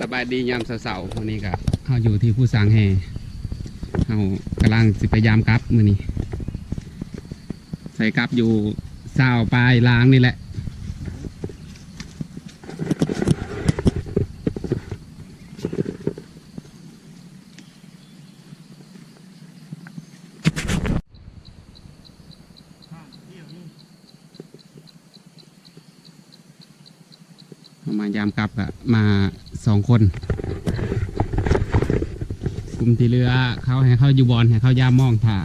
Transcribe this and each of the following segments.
สบายดียามเสาร์วันนี้ก็เขาอยู่ที่ผู้สร้างแห่เขากำลังสิพยายามกลับมือนี้ ใส่กลับอยู่เสาปลายล้างนี่แหละายามกลับอะมาสองคนกลุ่มที่เรือเขาให้เขาอยู่บอลให้เขายามมองถ่า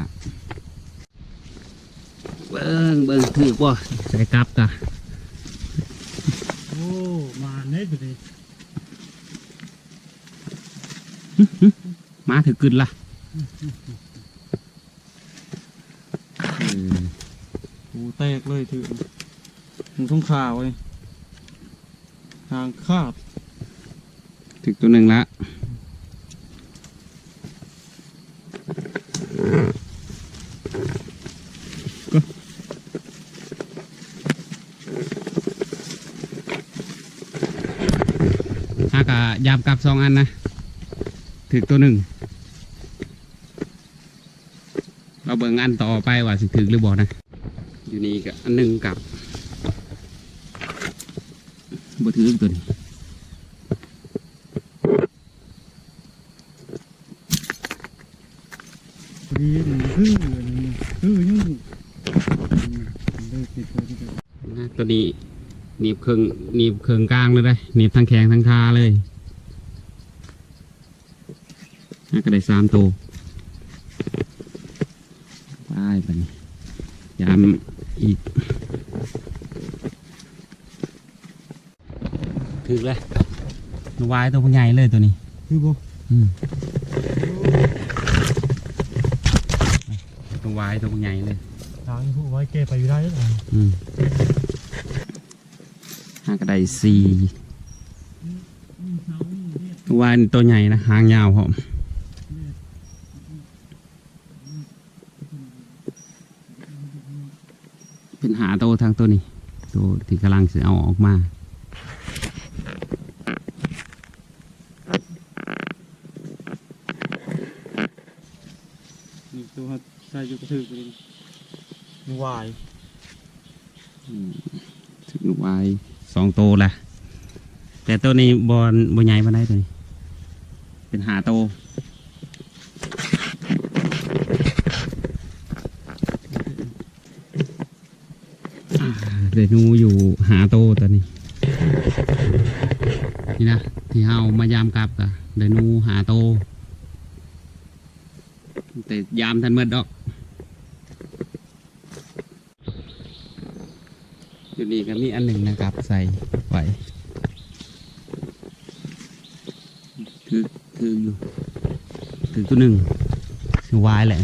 เบิ้งเบิ้งถือว่าใส่กลับกะโอ้มาเน็ตเลยมาถือกึนละเออโอ้แตกเลยถือมึงต้องข่าวเลย ทางคาดถึกตัวหนึ่งละก็หากะยามกลับสองอันนะ ถึกตัวหนึ่ง เราเบิ่งอันต่อไปว่าสิถึกหรือบ่นะ อยู่นี่ก็อันหนึ่งกับ บ่ถือตัวนี้ดีฮือคือยุ่งเลยติดตัวที่เดียวนะตัวนี้หนีบเครื่องหนีบเครื่องกลางเลยได้หนีบทั้งแขงทั้งคาเลยน่าก็ได้สามตัวได้ไปนี่ยามอีก ถึกเลยตัววายตัวใหญ่เลยตัวนี้คือบ่อืมตัววายตัวใหญ่เลยทางผู้ไว้แกไปอยู่ได้หรือเปล่าอืมห้ากระไดสี่วานตัวใหญ่นะหางยาวผมเป็นหาโตทางตัวนี้ตัวที่กำลังจะเอาออกมา นี่ตัว ใส่อยู่กระถือเลยมีวายถึงวายสองโตวแหละแต่ตัวนี้บอลบอใหญ่มาได้ตัวนี้ เป็นหาโตวอ่าเดี๋ยวหนูอยู่หาโตวตัวนี้ นี่นะที่เฮามายามกลับกะเดี๋ยวหนูหาโตวแต่ยามทันเมื่อดอก อยู่นี่ก็มีอันหนึ่งนะครับ ใส่ไว้ถือถืออยู่ถือตัวหนึ่งถือวายแหละ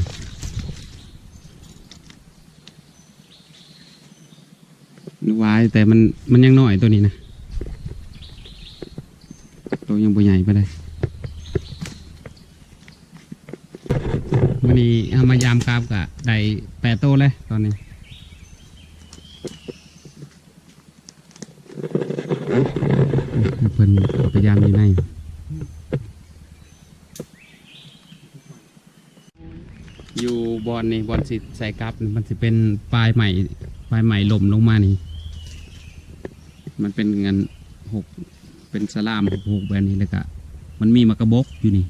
วายแต่มันมันยังน้อยตัวนี้นะตัวยังบ่ใหญ่ไปเลยวันนี้ทำมายามกราบกะได้แปดโตวเลยตอนนี้ เพิ่นเอาไปยามอยู่ในอยู่ บอลนี่อลสิใส่กลับมันสิเป็นปลายใหม่ปลายใหม่หล่มลงมานี่ มันเป็นเงินหกเป็นสลามหกหกแบบนี้แล้วก็มันมีมากระบกอยู่นี่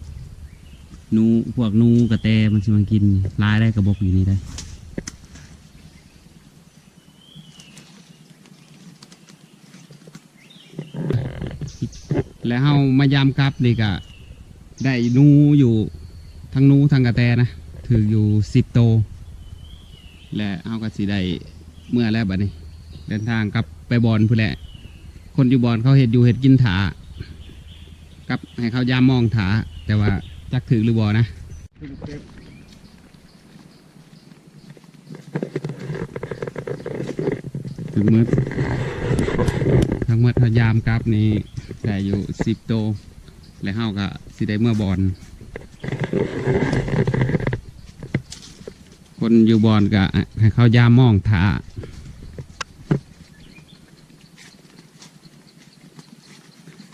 นูพวกนูกระแตมันสิมากินลายได้กระบกอยู่นี่ได้แล้วเฮามายามกลับนี่ก็ได้นูอยู่ทั้งนูทั้งกระแตนะ ถืออยู่สิบโต และเฮาก็สิได้เมื่อแล้วบัดนี้ เดินทางกลับไปบอนพู่นแหละ คนอยู่บอนเขาเห็ดอยู่เห็ดกินถากับให้เขายามมองถาแต่ว่าจักถือหรือบอนะถึงมืดทั้งหมดเขายามกลับนี่ได้อยู่สิบโต และเฮาก็สิได้เมื่อบอล คนอยู่บอลก็ให้เขายามองถา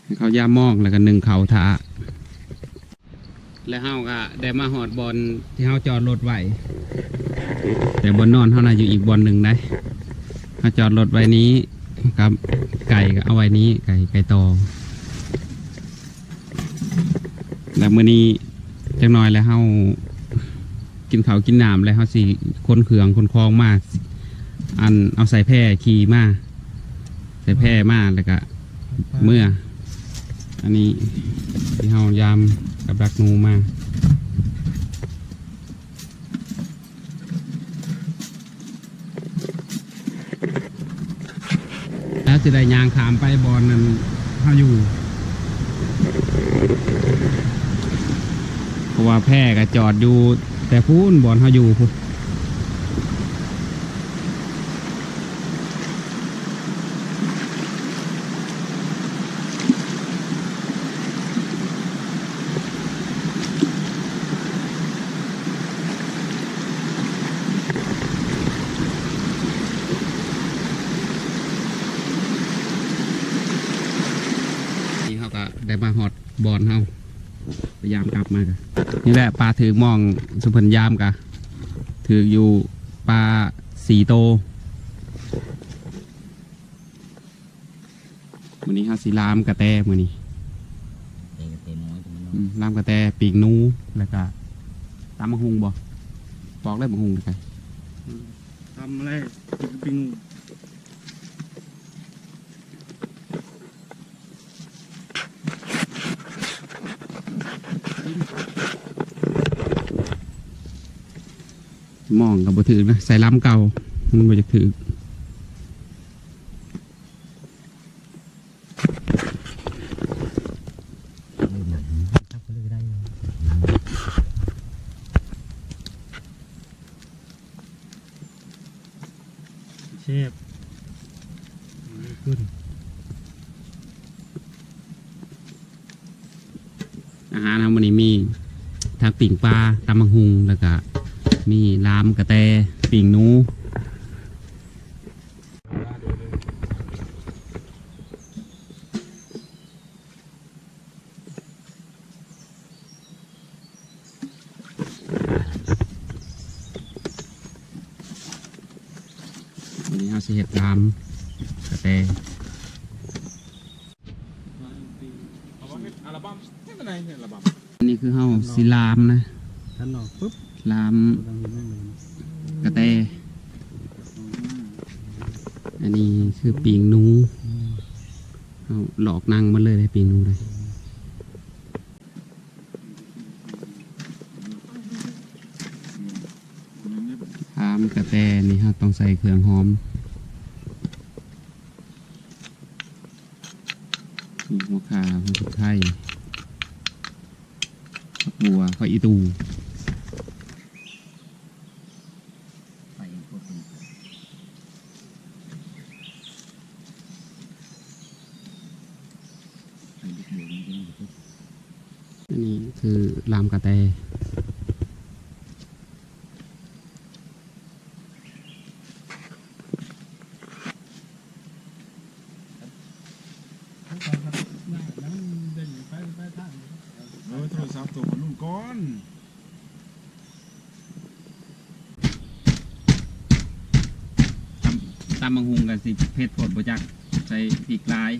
ให้เขาย่ามองแล้วก็หนึ่งเขาทาแล้วเฮาก็ได้มาหอดบอลที่เฮาจอดรถไว้แต่บนนอนเฮาน่ะอยู่อีกบอลหนึ่งได้เฮาจอดรถไว้นี้ครับไก่ก็เอาไว้นี้ไก่ไก่ตองแล้วมื้อนี้จังน้อยแล้วเฮา กินข้าวกินน้ำแล้วเฮาสิคนเขืองคนคลองมาอันเอาใส่แพร่ขี่มาใส่แพร่มาแล้วก็เมื่อ อันนี้ที่เฮายามกับดักนูมาแล้วจะได้ยางขามไปบอลนั้นเฮาอยู่ เพราะว่าแพร่ก็จอดอยู่ แต่พูนบอลเฮาอยู่พูนนี่เขาก็ได้มาหอดบอลเฮาพยายามกลับมากัน นี่แหละปลาถือมองสุพรรณยามกะถืออยู่ปลาสีโตมือนี้ฮาสีลามกระแตมือนี้เตะเตะน้อยตรงนั้นอืมลามกระแตปีกนูแล้วก็ตามมะฮุงบ่บอกได้มะฮุงไปทำอะไรปิง มองกับบ่ถือนะใส่ลามเก่ามันบ่จะถือทับก็เลยได้เลยเชฟขึ้นอาหารทำวันนี้มีทางปิ่งปลาตำมังหุงแล้วก็ มีลามกระแตปิ่งหนูวันนี้เราสิเห็ดลามกระแตอัลบั้มไม่เป็นไรเนี่ยอัลบั้มอันนี้คือเฮาสิลามนะท่านนอก ปุ๊บลามกระแต อันนี้คือปีงนูเอาหลอกนางมาเลยได้ปีงนูเลยทามกระแตนี่ฮะต้องใส่เครื่องหอมหัวขาหัวไข่ผักบัวข้าวอีตู ไปพวกคนไปดิบเดียวจริงๆปุ๊บ อันนี้คือ ลามกระแตเออโทรศัพท์ตัวนุ่นก้อนตำตำบังหุงกันสิเพชรผดบจัก ใส่พริกลาย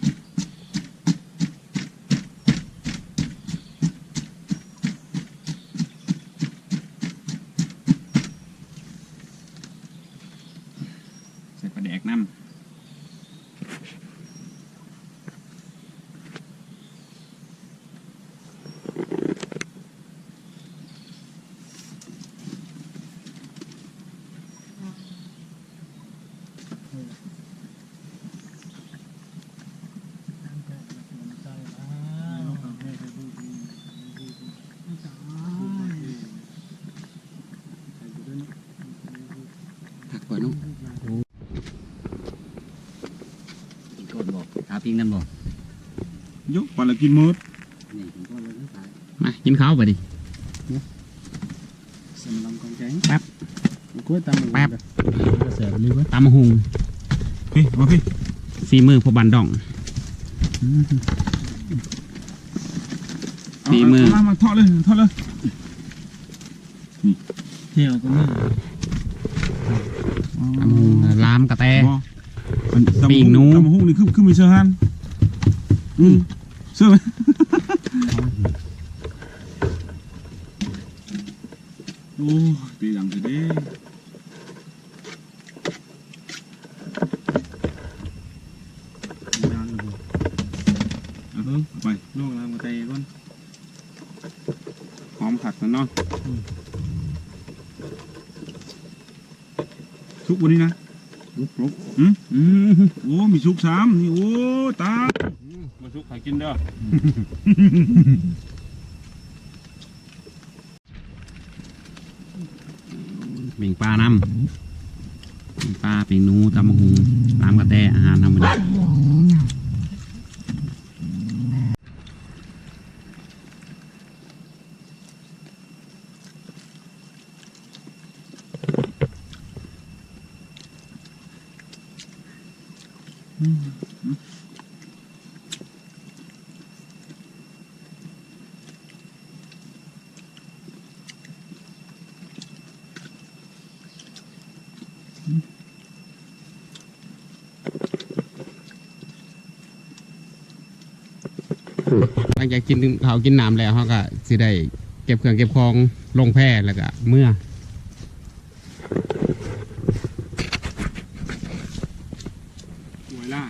ใส่ปลาแดกน้ำ ผักกว่าน้อง กินโคตรบอ กขาปิ้งนั่นบอกยกปลาละกินมดนี่กินโคตรเลยทั้งสายมากินข้าวไปดิสำลังกองแกงแป๊บกล้วยตำแป๊บเสียเลยเว้ยตำบังหุงพี่มาพี่ฝีมือพอบันดองฝีมือเามาทอดเลยทอดเลยนี่เที่ยวก็มีตำหุงลามกระแตบ่อันตำ ปีกหนู ตำหุ้งนี่คือคือมีเสื้อฮันอืมเสื้อไหม โอ้ยปีดังสิเด้ดังเลยเอาเถอะเอาไปลวกแล้วมาเตะก่อนหอมผักนะเนาะชุกวันนี้นะ ลุกลุก อืม อืม โอ้มีชุก สามนี่โอ้ตายมาสุกให้กินเด้อปิ่งปลาน้ำปิ่งปลาปิ่งหนูตำหุงลามกระแตอาหารธรรมดา หลังจากกินเขาวกินน้ำแล้วเขาก็สิได้เก็บเครื่องเก็บของลงแพร่แล้วก็เมื่อหวยล่า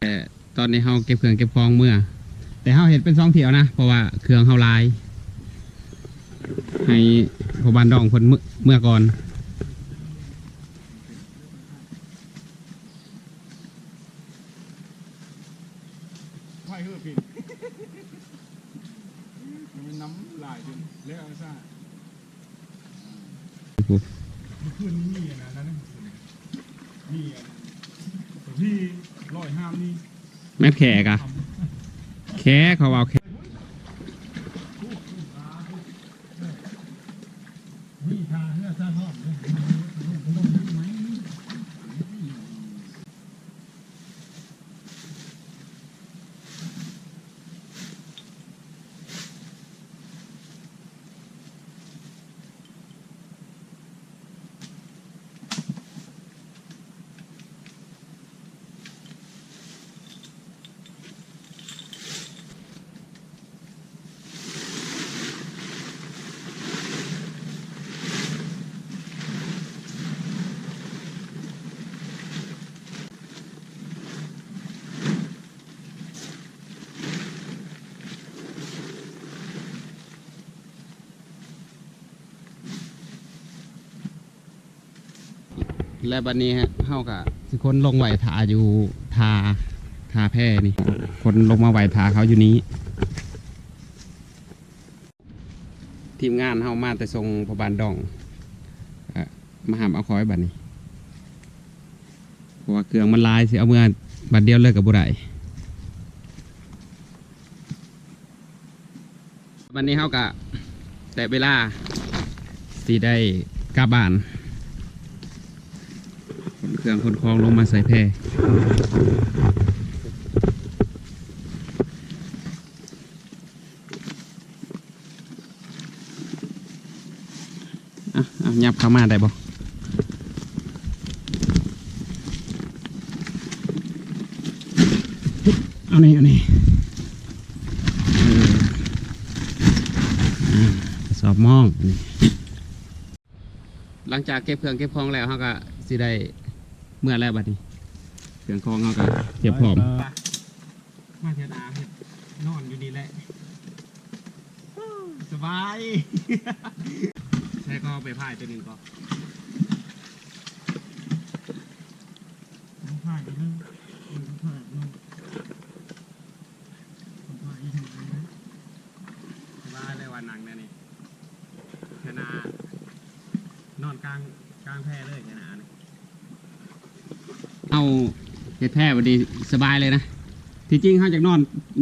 แตอนนี้เขาเก็บเครื่องเก็บของเมื่อ แต่เขาเห็นเป็นสองเถี่ยวนะ เพราะว่าเครื่องเขาลาย ให้พอบานดองคนเมื่อก่อน ไพ่เฮือพี่มันน้ำลายจนเละเอาซ่าขึ้นนี่นะนั่นนี่ที่ร้อยห้ามนี่ แม่แขกอะแขกเขาเอาแขก และบัดนี้ฮะเขาก็สิคนลงไหวทาอยู่ทาทาแพร่นี่ คนลงมาไหวทาเขาอยู่นี้ ทีมงานเฮามาแต่ทรงพบานดองอ่อมาหามเอาคอยบัดนี้เพราะว่าเครื่องมันลายสิเอาเมื่อบัดเดียวเลยกับบุไรวันนี้เฮากะแต่เวลาสีได้กลับบ้าน ขนเครื่องคนคลองลงมาใส่แพร่อะเอายับเข้ามาได้บ่เอานี่เอานี่สอบมอง หลังจากเก็บเครื่องเก็บของแล้วเขาก็สิได้ เมื่อแล้วบัดนี้เครื่องของเขาก็เก็บพร้อมมาเถอะนาเฮ็ดนอนอยู่นี่แหละสบายใช้ก็ไปพายตัวหนึ่งก็ผ่านอีกนึงผ่านนึงผ่านอีกนึง สบายเลยวันหนังเนี่ยนี่ ชนะนอนกลางกลางแพเลยชนะนี่เอา เฮ็ดแพร่บดีสบายเลยนะ ที่จริงเขาจากนอน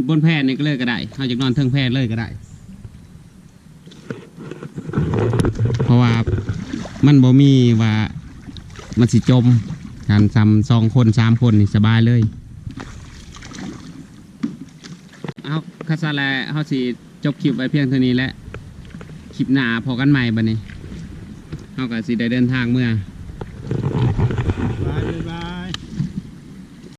บนแพร่นี่ก็เลยก็ได้เขาจากนอนเทิงแพร่เลยก็ได้ เพราะว่ามันบ่มีว่ามันสิจมการซ้ำสองคนสามคนนี่สบายเลย เอาคาซาแลเขาสิจบคลิปไว้เพียงเท่านี้แหละคลิปหน้าพอกันใหม่บัดนี้เขาก็สิได้เดินทางเมื่อ